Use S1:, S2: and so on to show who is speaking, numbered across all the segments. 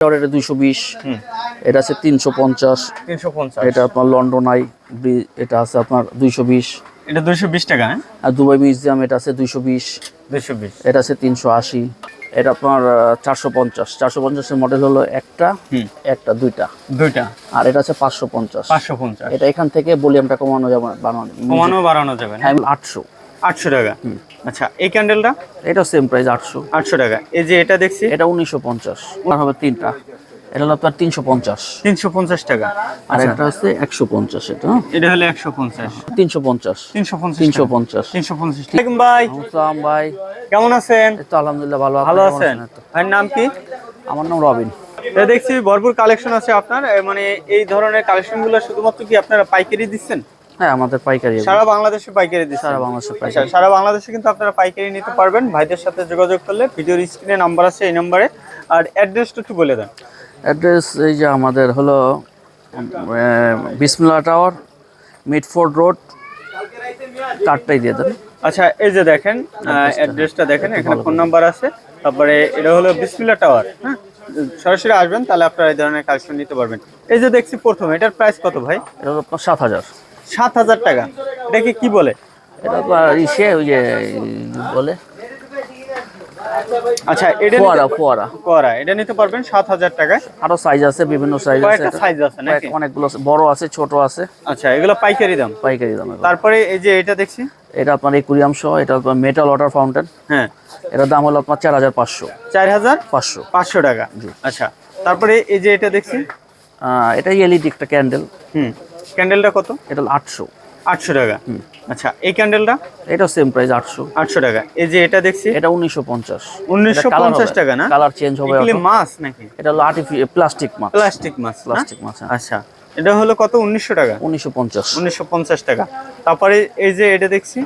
S1: এটা দুইশো বিশ এটা আছে তিনশো পঞ্চাশ।
S2: তিনশো পঞ্চাশ।
S1: এটা আপনার লন্ডন আই এটা আছে আপনার দুইশো বিশ।
S2: এটা দুইশো বিশ টাকা হ্যাঁ?
S1: আর দুবাই মিউজিয়াম এটা আছে দুইশো বিশ।
S2: দুইশো বিশ।
S1: এটা আছে তিনশো আশি। এটা আপনার চারশো পঞ্চাশ। চারশো পঞ্চাশের মডেল হলো একটা। একটা দুইটা।
S2: দুইটা।
S1: আর এটা আছে পাঁচশো পঞ্চাশ।
S2: পাঁচশো পঞ্চাশ।
S1: এটা এখান থেকে ভলিউমটা কমানো যাবে বানানো
S2: কমানো বাড়ানো যাবে
S1: হ্যাঁ। আটশো।
S2: আটশো টাকা। আচ্ছা এই ক্যান্ডেলটা
S1: এটা সেম প্রাইস আটশো।
S2: আটশো টাকা। এই যে এটা দেখছি?
S1: এটা উনিশশো পঞ্চাশ। হবে তিনটা। এটা হলো আপনার তিনশো পঞ্চাশ।
S2: তিনশো পঞ্চাশ টাকা।
S1: আর একটা হচ্ছে একশো পঞ্চাশ এটা হ্যাঁ?
S2: এটা হলো একশো পঞ্চাশ।
S1: তিনশো পঞ্চাশ।
S2: তিনশো পঞ্চাশ
S1: তিনশো পঞ্চাশ।
S2: তিনশো পঞ্চাশ। ভাই।
S1: আসসালাম ভাই।
S2: কেমন আছেন?
S1: তো আলহামদুলিল্লাহ ভালো।
S2: ভালো আছেন? ভাইয়ের নাম কি?
S1: আমার নাম রবিন।
S2: এটা দেখছি ভরপুর কালেকশন আছে আপনার। মানে এই ধরনের কালেকশনগুলো শুধুমাত্র কি আপনারা পাইকারি দিচ্ছেন?
S1: হ্যাঁ আমাদের পাইকারি
S2: সারা বাংলাদেশে পাইকারি দিচ্ছেন
S1: সারা বাংলাদেশের
S2: আচ্ছা
S1: পাইকারি
S2: সারা বাংলাদেশে কিন্তু আপনারা পাইকারি নিতে পারবেন। ভাইদের সাথে যোগাযোগ করলে ভিডিওর স্ক্রিনে নাম্বার আছে এই নম্বরে। আর অ্যাড্রেসটা একটু বলে দেন।
S1: অ্যাড্রেস এই যে আমাদের হলো বিসমিল্লা টাওয়ার মিডফোর্ড রোড কার্ডটাই দিয়ে দেন।
S2: আচ্ছা এই যে দেখেন অ্যাড্রেসটা দেখেন এখানে ফোন নাম্বার আছে। তারপরে এটা হলো বিসমিল্লা টাওয়ার হ্যাঁ? সরাসরি আসবেন তাহলে আপনারা এই ধরনের কালেকশন নিতে পারবেন। এই যে দেখছি প্রথম এটার প্রাইস কত ভাই?
S1: এটা হলো আপনার সাত হাজার।
S2: সাত হাজার টাকা। এটাকে কি বলে?
S1: এটা আপনার ইসে ওই যে বলে।
S2: আচ্ছা এটা
S1: ফোয়ারা
S2: এটা নিতে পারবেন সাত হাজার টাকায়
S1: আরও সাইজ আছে বিভিন্ন সাইজ আছে
S2: সাইজ আছে নাকি?
S1: অনেকগুলো বড় আছে ছোট আছে।
S2: আচ্ছা এগুলো পাইকারি দাম।
S1: পাইকারি দামে
S2: তারপরে এই যে এটা দেখছি?
S1: এটা আপনার একুরিয়াম সহ এটা আপনার মেটাল ওয়াটার ফাউন্টেন
S2: হ্যাঁ।
S1: এটার দাম হলো আপনার চার হাজার পাঁচশো।
S2: চার হাজার
S1: পাঁচশো।
S2: পাঁচশো টাকা। আচ্ছা তারপরে এই যে এটা দেখছি?
S1: এটা এলইডি একটা ক্যান্ডেল
S2: হুম। ক্যান্ডেলটা কত?
S1: এটা হলো আটশো।
S2: আটশো টাকা। আচ্ছা এই ক্যান্ডেলটা?
S1: এটা সেম প্রাইস আটশো।
S2: আটশো টাকা। এই যে এটা দেখছি?
S1: এটা উনিশশো পঞ্চাশ।
S2: উনিশশো পঞ্চাশ টাকা না?
S1: কালার চেঞ্জ হবে।
S2: মাছ নাকি?
S1: এটা হলো আর্টিফিশিয়াল প্লাস্টিক মাছ
S2: প্লাস্টিক মাছ
S1: প্লাস্টিক মাছ।
S2: আচ্ছা এটা হলো কত? উনিশশো টাকা?
S1: উনিশশো পঞ্চাশ।
S2: উনিশশো পঞ্চাশ টাকা। তারপরে এই যে এটা দেখছি?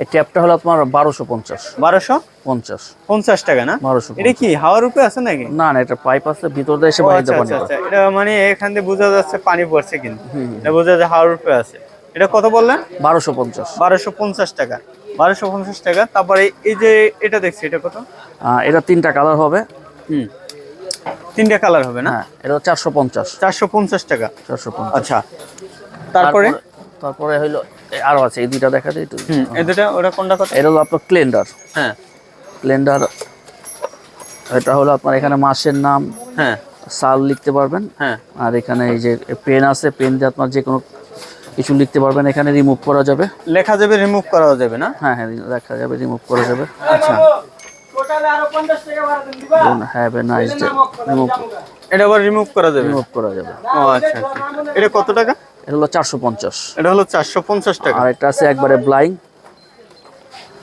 S1: এই ট্যাপটা হলো আপনার বারোশো পঞ্চাশ।
S2: বারোশো?
S1: পঞ্চাশ।
S2: পঞ্চাশ টাকা না?
S1: বারোশো
S2: এটা কি হাওয়ার উপরে আছে নাকি?
S1: না না এটা পাইপ আছে ভিতর দিয়ে এসে বাইরে
S2: আচ্ছা,
S1: পানি
S2: আচ্ছা, আচ্ছা। এটা মানে এখান দিয়ে বোঝা যাচ্ছে পানি পড়ছে কিন্তু। এটা বোঝা যায় হাওয়ার উপরে আছে। এটা কত বললেন?
S1: বারোশো পঞ্চাশ।
S2: বারোশো পঞ্চাশ টাকা। বারোশো পঞ্চাশ টাকা। তারপরে এই যে এটা দেখছি এটা কত?
S1: এটা তিনটা কালার হবে।
S2: হুম। তিনটা কালার হবে না?
S1: হ্যাঁ এটা চারশো পঞ্চাশ।
S2: চারশো পঞ্চাশ টাকা।
S1: চারশো পঞ্চাশ।
S2: আচ্ছা তারপরে
S1: তারপরে হইল আরও আছে এই দুইটা দেখা
S2: হুম এই দুটা ওটা কোনটা কত
S1: এটা হলো আপনার ক্লেন্ডার
S2: হ্যাঁ।
S1: ক্লেন্ডার এটা হলো আপনার এখানে মাসের নাম।
S2: হ্যাঁ।
S1: সাল লিখতে পারবেন।
S2: হ্যাঁ।
S1: আর এখানে এই যে পেন আছে পেন দিয়ে আপনার যে কোনো কিছু লিখতে পারবেন এখানে রিমুভ করা যাবে।
S2: লেখা যাবে রিমুভ করা যাবে না?
S1: হ্যাঁ হ্যাঁ দেখা যাবে রিমুভ করা যাবে।
S2: আচ্ছা।
S1: Have a nice day remove
S2: এটা আবার রিমুভ করা যাবে?
S1: রিমুভ করা যাবে।
S2: ও আচ্ছা আচ্ছা। এটা কত টাকা?
S1: এটা হলো চারশো পঞ্চাশ।
S2: এটা হলো চারশো পঞ্চাশ টাকা।
S1: আর একটা আছে একবারে ব্লাইং।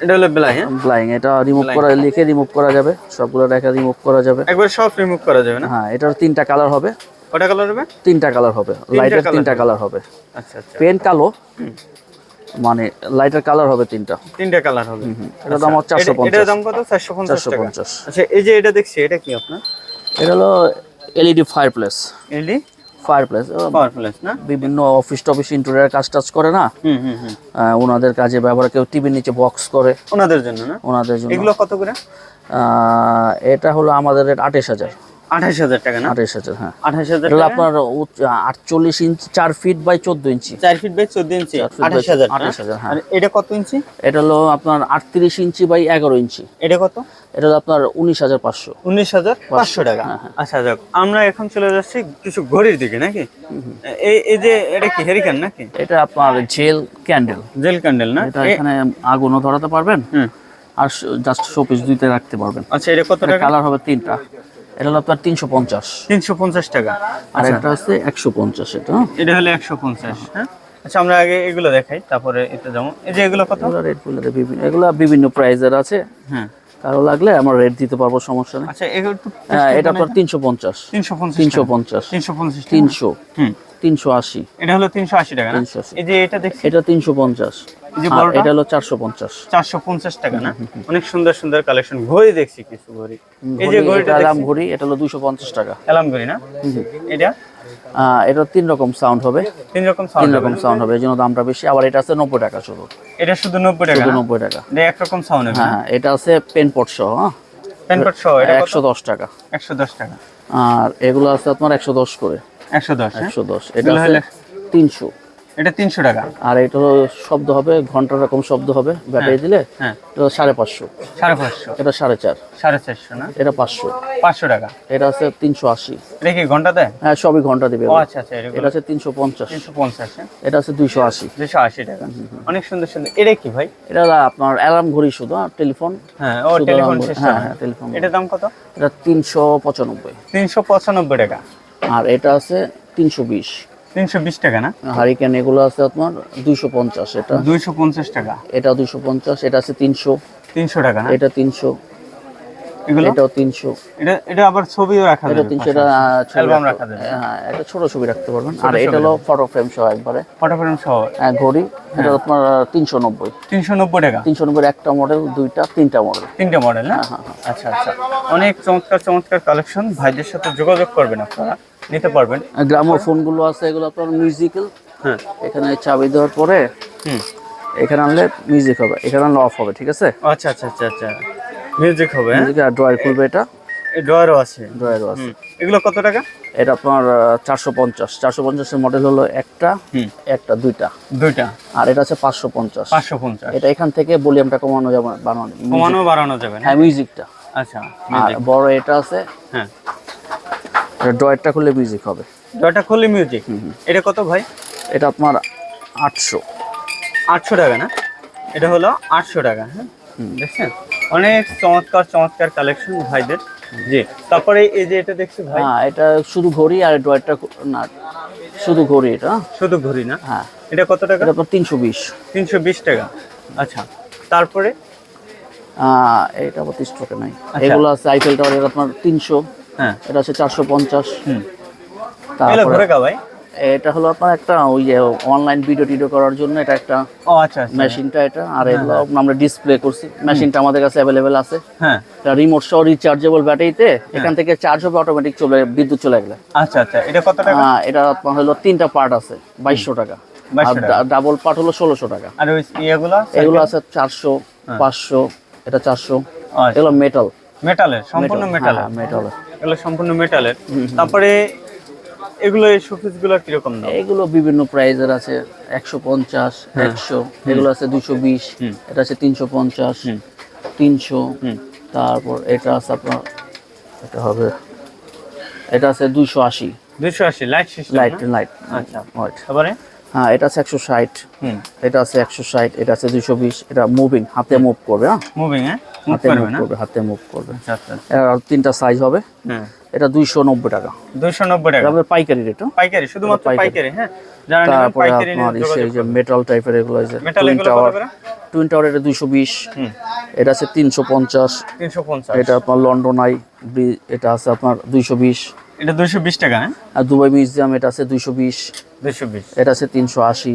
S2: এটা হলো বেলাই হ্যাঁ?
S1: ব্লাইং এটা রিমুভ করা লিখে রিমুভ করা যাবে। সবগুলো রেখা রিমুভ করা যাবে।
S2: একবার সব রিমুভ করা যাবে না?
S1: হ্যাঁ এটার তিনটা কালার হবে।
S2: কটা কালার হবে?
S1: তিনটা কালার হবে। লাইটের তিনটা কালার হবে।
S2: আচ্ছা আচ্ছা।
S1: পেন কালো। মানে লাইটের কালার হবে তিনটা।
S2: তিনটা কালার হবে।
S1: এটা দাম হচ্ছে চারশো
S2: এটা- এটার
S1: পঞ্চাশ
S2: দাম কত? চারশো পঞ্চাশ।
S1: চারশো
S2: টাকা।
S1: পঞ্চাশ।
S2: আচ্ছা এই যে এটা দেখছি এটা কি আপনার?
S1: এটা হলো LED fireplace
S2: LED
S1: fireplace
S2: power place না?
S1: বিভিন্ন অফিস টফিস ইন্টেরিয়ার কাজ টাজ করে না?
S2: হুম হুম হুম।
S1: ওনাদের কাজে ব্যবহার কেউ টিভির নিচে বক্স করে।
S2: ওনাদের জন্য না?
S1: ওনাদের জন্য।
S2: এগুলো কত করে?
S1: আহ, এটা হলো আমাদের আঠাশ হাজার।
S2: আঠাশ হাজার টাকা না?
S1: আঠাশ হাজার হ্যাঁ।
S2: আঠাশ হাজার
S1: আপনার আটচল্লিশ ইঞ্চি চার ফিট বাই চোদ্দ ইঞ্চি।
S2: চার ফিট বাই চোদ্দ ইঞ্চি।
S1: feet by
S2: আঠাশ হাজার
S1: হ্যাঁ।
S2: এটা কত ইঞ্চি?
S1: এটা হলো আপনার আটত্রিশ ইঞ্চি বাই এগারো ইঞ্চি।
S2: এটা কত?
S1: এটা হলো আপনার উনিশ হাজার পাঁচশো।
S2: উনিশ হাজার পাঁচশো টাকা।
S1: হ্যাঁ,
S2: আচ্ছা যাক আমরা এখন চলে যাচ্ছি কিছু ঘড়ির দিকে নাকি? এই এই যে এটা কি হেরিকান নাকি?
S1: এটা আপনার জেল ক্যান্ডেল
S2: জেল ক্যান্ডেল না?
S1: এটা এখানে আগুনও ধরাতে পারবেন। আর জাস্ট শোপিস দুইতে রাখতে পারবেন।
S2: আচ্ছা এটা কত টাকা?
S1: কালার হবে তিনটা। এটা হলো আপনার তিনশো পঞ্চাশ।
S2: তিনশো পঞ্চাশ টাকা।
S1: আর একটা হচ্ছে একশো পঞ্চাশ এটা।
S2: এটা হলো একশো পঞ্চাশ হ্যাঁ? আচ্ছা আমরা আগে এগুলো দেখাই তারপরে এটা যেমন এই যে এগুলো কত?
S1: রেট বলে বিভিন্ন এগুলো বিভিন্ন প্রাইজের আছে।
S2: হ্যাঁ।
S1: কারও লাগলে আমরা রেট দিতে পারব সমস্যা নেই।
S2: আচ্ছা
S1: হ্যাঁ, এটা আপনার তিনশো পঞ্চাশ।
S2: তিনশো পঞ্চাশ
S1: তিনশো পঞ্চাশ।
S2: তিনশো পঞ্চাশ
S1: তিনশো।
S2: হুম।
S1: তিনশো আশি।
S2: এটা হলো তিনশো আশি টাকা না? এই যে এটা দেখছি।
S1: এটা তিনশো পঞ্চাশ।
S2: এই যে বড়টা?
S1: এটা হলো চারশো পঞ্চাশ।
S2: চারশো পঞ্চাশ টাকা না? অনেক সুন্দর সুন্দর কালেকশন ঘড়ি দেখছি কিছু ঘড়ি। এই যে ঘড়িটা
S1: ঘড়ি এটা হলো দুশো পঞ্চাশ টাকা।
S2: ঘড়ি না? এটা?
S1: এটা তিন রকম সাউন্ড হবে।
S2: তিন রকম
S1: তিন
S2: সাউন্ড
S1: রকম সাউন্ড হবে এই জন্য দামটা বেশি। আবার এটা আছে নব্বই টাকা শুধু।
S2: এটা শুধু নব্বই টাকা
S1: শুধু
S2: না?
S1: নব্বই টাকা।
S2: এটা একরকম সাউন্ড হবে
S1: হ্যাঁ হ্যাঁ এটা আছে পেন পট সহ হ্যাঁ।
S2: প্যান কার্ড সহ এটা
S1: একশো দশ টাকা।
S2: একশো দশ টাকা।
S1: আর এগুলো আছে আপনার একশো দশ করে।
S2: একশো দশ হ্যাঁ?
S1: একশো দশ। এটা
S2: হলে-
S1: তিনশো।
S2: এটা তিনশো টাকা।
S1: আর এটা শব্দ হবে ঘণ্টার রকম শব্দ হবে ব্যাটারি দিলে
S2: হ্যাঁ।
S1: এটা সাড়ে পাঁচশো।
S2: সাড়ে পাঁচশো।
S1: এটা সাড়ে চার।
S2: সাড়ে চারশো না?
S1: এটা পাঁচশো।
S2: পাঁচশো টাকা।
S1: এটা আছে তিনশো আশি।
S2: এটা কি ঘণ্টা দেয়?
S1: হ্যাঁ সবই ঘণ্টা দিবে
S2: আচ্ছা আচ্ছা
S1: এটা আছে তিনশো পঞ্চাশ।
S2: তিনশো পঞ্চাশ হ্যাঁ?
S1: এটা আছে দুইশো আশি।
S2: আশি টাকা। অনেক সুন্দর সুন্দর। এটা কি ভাই?
S1: এটা আপনার অ্যালার্ম ঘড়ি শুধু আর টেলিফোন
S2: হ্যাঁ ও টেলিফোন
S1: হ্যাঁ হ্যাঁ টেলিফোন
S2: এটার দাম কত?
S1: এটা তিনশো পঁচানব্বই।
S2: তিনশো পঁচানব্বই টাকা।
S1: আর এটা আছে তিনশো বিশ।
S2: তিনশো বিশ টাকা না?
S1: হারিকেন এগুলো আছে আপনার দুইশো পঞ্চাশ এটা।
S2: দুইশো পঞ্চাশ টাকা।
S1: এটা দুইশো পঞ্চাশ এটা আছে তিনশো।
S2: তিনশো টাকা না?
S1: এটা তিনশো।
S2: এগুলো?
S1: এটাও
S2: এটা এটা আবার ছবিও রাখা
S1: এটা
S2: যাবে।
S1: তিনশো এটা
S2: অ্যালবাম রাখা যাবে।
S1: হ্যাঁ এটা ছোট ছবি রাখতে পারবেন। আর এটা হলো ফটো ফ্রেম সহ একবারে।
S2: ফটো ফ্রেম সহ?
S1: হ্যাঁ ঘড়ি। এটা আপনার
S2: টাকা?
S1: নব্বই একটা মডেল দুইটা তিনটা মডেল
S2: তিনটে মডেল না?
S1: হ্যাঁ, হ্যাঁ।
S2: আচ্ছা আচ্ছা। অনেক চমৎকার চমৎকার কালেকশন ভাইদের সাথে যোগাযোগ করবেন আপনারা নিতে পারবেন।
S1: গ্রামের ফোনগুলো আছে এগুলো আপনার মিউজিক্যাল
S2: হ্যাঁ।
S1: এখানে চাবি দেওয়ার পরে
S2: হুম।
S1: এখানে আনলে মিউজিক হবে এখানে আনলে অফ হবে ঠিক আছে?
S2: আচ্ছা আচ্ছা আচ্ছা আচ্ছা। মিউজিক হবে হ্যাঁ?
S1: মিউজিক আর ড্রয়ার খুলবে এটা?
S2: এই ড্রয়ারও আছে।
S1: ড্রয়ারও আছে।
S2: এগুলো কত টাকা?
S1: এটা আপনার চারশো পঞ্চাশ। চারশো পঞ্চাশের মডেল হলো একটা
S2: হুম।
S1: একটা দুইটা।
S2: দুইটা।
S1: আর এটা আছে পাঁচশো পঞ্চাশ।
S2: পাঁচশো পঞ্চাশ।
S1: এটা এখান থেকে ভলিউমটা কমানো যাবে বানানো
S2: কমানো বাড়ানো যাবে
S1: হ্যাঁ মিউজিকটা
S2: আচ্ছা
S1: আর বড় এটা আছে।
S2: হ্যাঁ।
S1: ড্রয়ারটা খুললে মিউজিক হবে।
S2: ড্রয়ারটা খুললে মিউজিক এটা কত ভাই?
S1: এটা আপনার আটশো।
S2: আটশো টাকা না? এটা হলো আটশো টাকা হ্যাঁ? দেখছেন? অনেক চমৎকার চমৎকার কালেকশন ভাইদের। জি তারপরে এই যে এটা দেখছি ভাই।
S1: হ্যাঁ এটা শুধু ঘড়ি আর ড্রয়ারটা না শুধু ঘড়ি এটা।
S2: শুধু ঘড়ি না?
S1: হ্যাঁ।
S2: এটা কত টাকা?
S1: এটা তিনশো বিশ।
S2: তিনশো বিশ টাকা। আচ্ছা তারপরে?
S1: এটা আবার তিরিশ টাকা নাই।
S2: আচ্ছা।
S1: এগুলো আছে আইফেল টাওয়ার আপনার তিনশো।
S2: হ্যাঁ।
S1: এটা আছে চারশো পঞ্চাশ। তারপরে
S2: ঘুরে গা ভাই?
S1: এটা হলো আপনার একটা ওই যে অনলাইন ভিডিও টিডিও করার জন্য এটা একটা
S2: ও আচ্ছা আচ্ছা।
S1: মেশিনটা এটা। আর এগুলো আমরা ডিসপ্লে করছি। মেশিনটা আমাদের কাছে অ্যাভেলেবেল আছে।
S2: হ্যাঁ।
S1: এটা রিমোট সহ রিচার্জেবল ব্যাটারিতে এখান থেকে চার্জ হবে অটোমেটিক চলে বিদ্যুৎ চলে গেলে।
S2: আচ্ছা আচ্ছা। এটা কত টাকা?
S1: এটা আপনার হলো তিনটা পার্ট আছে বাইশশো টাকা। আর ডাবল পার্ট হলো ষোলোশো টাকা।
S2: আর ওই ইয়েগুলো
S1: এগুলো আছে চারশো পাঁচশো এটা চারশো।
S2: আচ্ছা।
S1: এগুলো মেটাল
S2: মেটালের সম্পূর্ণ মেটালের
S1: মেটাল
S2: এগুলো সম্পূর্ণ মেটালের তারপরে এগুলো এই শোপিসগুলো কীরকম দাম?
S1: এগুলো বিভিন্ন প্রাইজের আছে একশো পঞ্চাশ একশো। এগুলো আছে দুশো বিশ। এটা আছে তিনশো পঞ্চাশ। তিনশো। তারপর এটা আছে আপনার এটা হবে এটা আছে দুইশো আশি।
S2: দুশো আশি লাইট সিস্টেম
S1: লাইট লাইট
S2: আচ্ছা।
S1: হোয়াইট
S2: তারপরে?
S1: হ্যাঁ এটা আছে একশো ষাট।
S2: হুম।
S1: এটা আছে একশো ষাট এটা আছে দুইশো বিশ। এটা মুভিং হাতে মুভ করবে হ্যাঁ?
S2: মুভিং হ্যাঁ?
S1: হাতে মুভ করবে হাতে মুভ করবে।
S2: আচ্ছা আচ্ছা।
S1: আর তিনটা সাইজ হবে।
S2: হ্যাঁ।
S1: এটা দুইশো নব্বই টাকা।
S2: দুশো নব্বই
S1: এটা
S2: টাকা।
S1: আমাদের পাইকারি রেট
S2: পাইকারি শুধুমাত্র
S1: পাইকারি।
S2: হ্যাঁ? যারা নেবেন পাইকারি নিয়ে
S1: এই যে মেটাল টাইপের এগুলো আছে
S2: মেটাল এগুলো
S1: টাওয়ার
S2: কত করে?
S1: টুইন টাওয়ার এটা দুইশো বিশ।
S2: হুম।
S1: এটা আছে তিনশো পঞ্চাশ।
S2: তিনশো পঞ্চাশ।
S1: এটা আপনার লন্ডন আই এটা আছে আপনার দুইশো বিশ।
S2: এটা দুশো বিশ টাকা হ্যাঁ?
S1: আর দুবাই মিউজিয়াম এটা আছে দুইশো বিশ।
S2: দুশো বিশ।
S1: এটা আছে তিনশো আশি।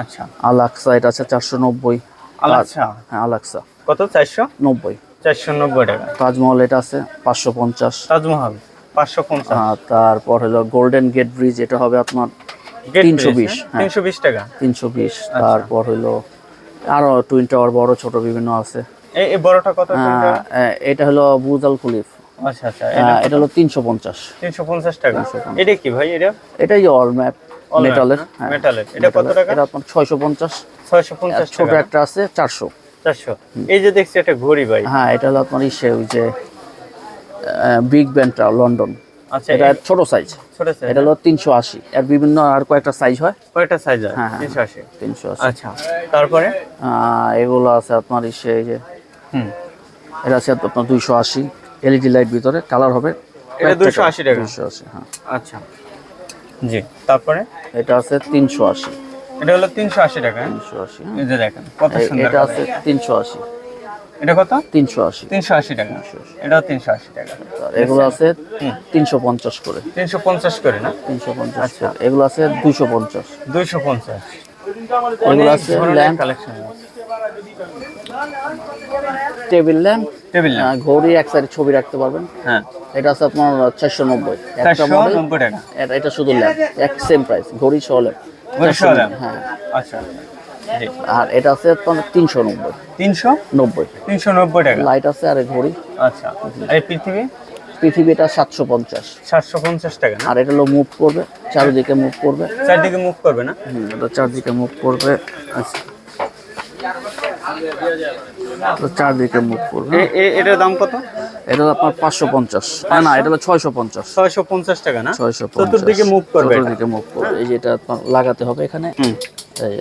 S2: আচ্ছা।
S1: আলাক্সা এটা আছে চারশো নব্বই।
S2: আচ্ছা
S1: হ্যাঁ আলাক্সা।
S2: কত? চারশো?
S1: নব্বই।
S2: চারশো নব্বই টাকা।
S1: তাজমহল এটা আছে পাঁচশো পঞ্চাশ।
S2: তাজমহল পাঁচশো পঞ্চাশ।
S1: তারপর হলো গোল্ডেন গেট ব্রিজ এটা হবে আপনার তিনশো বিশ হ্যাঁ?
S2: তিনশো বিশ টাকা।
S1: তিনশো বিশ তারপর হলো আরও টুইন টাওয়ার বড় ছোট বিভিন্ন আছে।
S2: এই বড়টা কত
S1: এটা হলো বুজাল খুলিফ
S2: আচ্ছা আচ্ছা
S1: এটা হলো তিনশো পঞ্চাশ।
S2: তিনশো পঞ্চাশ টাকা। এটা কি ভাই এটা?
S1: এটাই অল ম্যাপ মেটালের হ্যাঁ?
S2: মেটালের। এটা কত টাকা?
S1: এটা আপনার ছয়শো পঞ্চাশ।
S2: ছয়শো পঞ্চাশ
S1: ছোট একটা আছে চারশো।
S2: চারশো। এই যে দেখছি একটা ঘড়ি ভাই।
S1: হ্যাঁ এটা হলো আপনার ইসে ওই যে বিগ ব্যান্ডটা লন্ডন
S2: আচ্ছা
S1: এটা ছোট সাইজ
S2: ছোট সাইজ
S1: এটা হলো তিনশো আশি। এর বিভিন্ন আর কয়েকটা সাইজ হয়।
S2: কয়টা সাইজ
S1: হ্যাঁ, হ্যাঁ।
S2: আচ্ছা তারপরে?
S1: এগুলো আছে আপনার ইসে এই যে
S2: হুম।
S1: এটা আছে আপনার দুইশো আশি এলইডি লাইট ভিতরে কালার হবে
S2: এটা 280 টাকা।
S1: হ্যাঁ।
S2: আচ্ছা জি তারপরে?
S1: এটা আছে তিনশো আশি।
S2: এটা হলো তিনশো আশি টাকা হ্যাঁ?
S1: তিনশো আশি। হ্যাঁ।
S2: এই যে দেখেন কত সুন্দর
S1: এটা আছে তিনশো আশি।
S2: এটা কত?
S1: তিনশো আশি।
S2: তিনশো আশি টাকা। এটাও তিনশো আশি টাকা।
S1: এগুলো আছে তিনশো পঞ্চাশ করে।
S2: তিনশো পঞ্চাশ করে না?
S1: তিনশো পঞ্চাশ করে। এগুলো আছে দুইশো পঞ্চাশ।
S2: দুইশো পঞ্চাশ।
S1: এগুলো আছে lamp
S2: collection
S1: table lamp.
S2: Table না
S1: ঘড়ি এক সাইডে ছবি রাখতে পারবেন।
S2: হ্যাঁ।
S1: এটা আছে আপনার চারশো নব্বই।
S2: টাকা।
S1: এটা শুধু ল্যাম্প। এক সেম প্রাইস ঘড়ি সহ ল্যাম্প? হ্যাঁ।
S2: আচ্ছা।
S1: আর এটা আছে আপনার তিনশো নব্বই।
S2: তিনশো?
S1: নব্বই।
S2: তিনশো নব্বই টাকা।
S1: লাইট আছে আর ঘড়ি।
S2: আচ্ছা। আর এই পৃথিবী?
S1: পৃথিবী এটা সাতশো পঞ্চাশ।
S2: সাতশো পঞ্চাশ টাকা না?
S1: আর এটা হলো মুভ করবে চারিদিকে মুভ করবে।
S2: চারদিকে মুভ করবে না?
S1: হুম, এটা চারদিকে মুভ করবে। আচ্ছা। চারদিকে মুভ করবে।
S2: এটার দাম কত?
S1: এটা আপনার পাঁচশো পঞ্চাশ। না না এটা হলো ছয়শো পঞ্চাশ।
S2: ছয়শো পঞ্চাশ টাকা না?
S1: ছয়শো
S2: চতুর্দিকে মুভ করবে।
S1: চতুর্দিকে মুভ করবে। এই যে এটা লাগাতে হবে এখানে। এই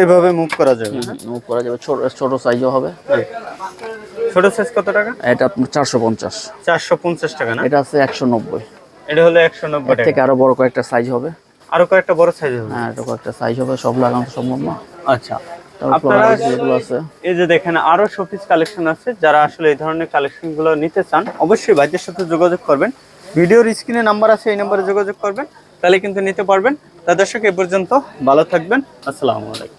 S2: এইভাবে মুভ করা যাবে
S1: মুভ করা যাবে। ছোট ছোট সাইজও হবে।
S2: ছোট সাইজ কত টাকা?
S1: এটা আপনার চারশো পঞ্চাশ।
S2: চারশো পঞ্চাশ টাকা না?
S1: এটা আছে একশো নব্বই।
S2: এটা হলো একশো নব্বই
S1: থেকে আরও বড় কয়েকটা সাইজ হবে।
S2: আরও কয়েকটা বড় সাইজ হবে।
S1: হ্যাঁ এটা কয়েকটা সাইজ হবে। সব লাগানো সম্ভব না।
S2: আচ্ছা। আপনারা এই যে দেখেন আরও শোপিস কালেকশন আছে। যারা আসলে এই ধরনের কালেকশনগুলো নিতে চান অবশ্যই ভাইদের সাথে যোগাযোগ করবেন। ভিডিওর স্ক্রিনে নাম্বার আছে এই নাম্বারে যোগাযোগ করবেন। তাহলে কিন্তু নিতে পারবেন। তা দর্শক এ পর্যন্ত ভালো থাকবেন। আসসালামু আলাইকুম।